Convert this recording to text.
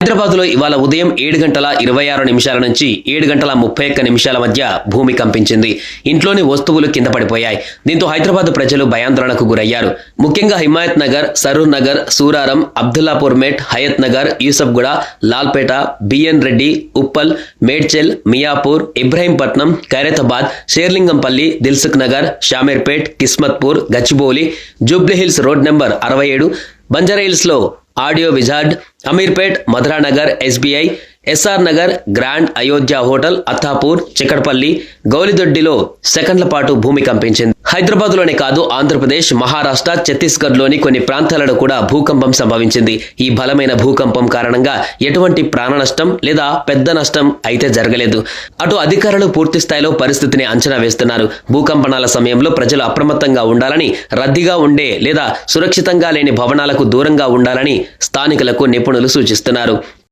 హైదరాబాద్లో ఇవాళ ఉదయం ఏడు గంటల ఇరవై ఆరు నిమిషాల నుంచి ఏడు గంటల ముప్పై ఒక్క నిమిషాల మధ్య భూమి కంపించింది. ఇంట్లోని వస్తువులు కింద పడిపోయాయి. దీంతో హైదరాబాద్ ప్రజలు భయాందోళనకు గురయ్యారు. ముఖ్యంగా Himayat Nagar Saroor Nagar Suraram Abdullapur Met Hayat Nagar Yousufguda Lalpet BN Reddy Uppal Medchal Miyapur Ibrahimpatnam Khairatabad Serilingampally Dilsukh Nagar Shamirpet Kismatpur Gachibowli Jubilee Hills road number అరవై ఏడు బంజారాహిల్స్లో audio wizard Ameerpet Madhuranagar SBI SR Nagar grand Ayodhya hotel Attapur Chikkadpally గౌలిదొడ్డిలో సెకండ్ల పాటు భూమి కంపించింది. హైదరాబాద్లోనే కాదు ఆంధ్రప్రదేశ్ మహారాష్ట్ర ఛత్తీస్గఢ్లోని కొన్ని ప్రాంతాలలో కూడా భూకంపం సంభవించింది. ఈ బలమైన భూకంపం కారణంగా ఎటువంటి ప్రాణ నష్టం లేదా పెద్ద నష్టం అయితే జరగలేదు. అటు అధికారులు పూర్తి స్థాయిలో పరిస్థితిని అంచనా వేస్తున్నారు. భూకంపనాల సమయంలో ప్రజలు అప్రమత్తంగా ఉండాలని రద్దీగా ఉండే లేదా సురక్షితంగా లేని భవనాలకు దూరంగా ఉండాలని స్థానికులకు నిపుణులు సూచిస్తున్నారు.